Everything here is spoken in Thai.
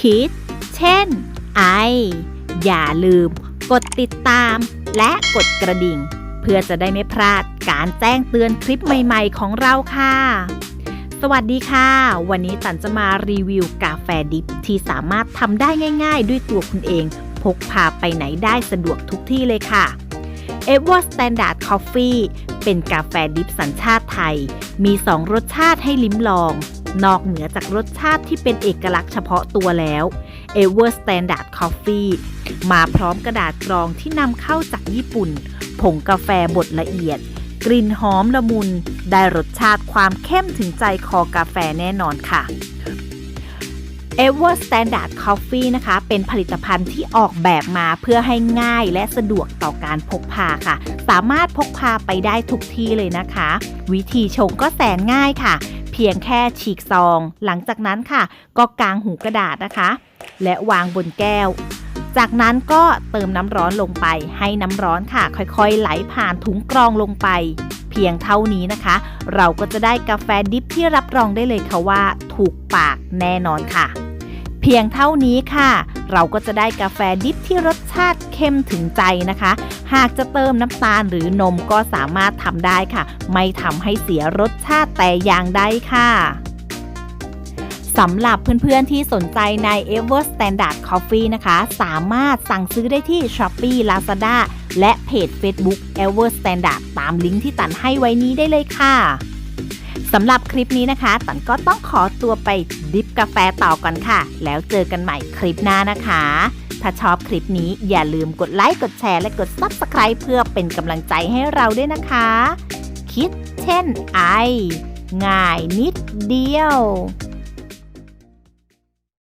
คิด เช่น ไอ อย่าลืม กดติดตาม และกดกระดิ่ง เพื่อจะได้ไม่พลาดการแจ้งเตือนคลิปใหม่ๆของเราค่ะ สวัสดีค่ะ วันนี้ตันจะมารีวิวกาแฟดิบที่สามารถทำได้ง่าย ๆ ด้วยตัวคุณเอง พกพาไปไหนได้สะดวกทุกที่เลยค่ะ e v e r Standard Coffee เป็นกาแฟดิบสัญชาติไทย มี 2 รสชาติให้ลิ้มลอง นอกเหนือจากรสชาติที่เป็นเอกลักษณ์เฉพาะตัวแล้ว e v e r Standard Coffee มาพร้อมกระดาษกรองที่นำเข้าจากญี่ปุ่น ผงกาแฟบดละเอียด กลิ่นหอมละมุน ได้รสชาติความเข้มถึงใจคอกาแฟแน่นอนค่ะ Ever Standard Coffee นะคะ เป็นผลิตภัณฑ์ที่ออกแบบมาเพื่อให้ง่ายและสะดวกต่อการพกพาค่ะ สามารถพกพาไปได้ทุกที่เลยนะคะ วิธีชงก็แสนง่ายค่ะ เพียงแค่ฉีกซอง หลังจากนั้นค่ะ ก็กางหูกระดาษนะคะ และวางบนแก้ว จากนั้นก็เติมน้ำร้อนลงไป ให้น้ำร้อนค่ะ ค่อยๆ ไหลผ่านถุงกรองลงไป เพียงเท่านี้นะคะ เราก็จะได้กาแฟดิบที่รับรองได้เลยค่ะว่า ถูกปากแน่นอนค่ะ เพียงเท่านี้ค่ะ เราก็จะได้กาแฟดิบที่รสชาติเข้มถึงใจนะคะ หากจะเติมน้ำตาลหรือนมก็สามารถทำได้ค่ะ ไม่ทำให้เสียรสชาติแต่อย่างใดค่ะสำหรับเพื่อนๆที่สนใจใน Ever Standard Coffee นะคะ สามารถสั่งซื้อได้ที่ Shopee Lazada และเพจ Facebook Ever Standard ตามลิงก์ที่ตันให้ไว้นี้ได้เลยค่ะ สำหรับคลิปนี้นะคะตันก็ต้องขอตัวไปดิฟกาแฟต่อก่อนค่ะ แล้วเจอกันใหม่คลิปหน้านะคะ ถ้าชอบคลิปนี้อย่าลืมกดไลค์กดแชร์และกด Subscribe เพื่อเป็นกำลังใจให้เราด้วยนะคะ คิดเช่นไอ ง่ายนิดเดียว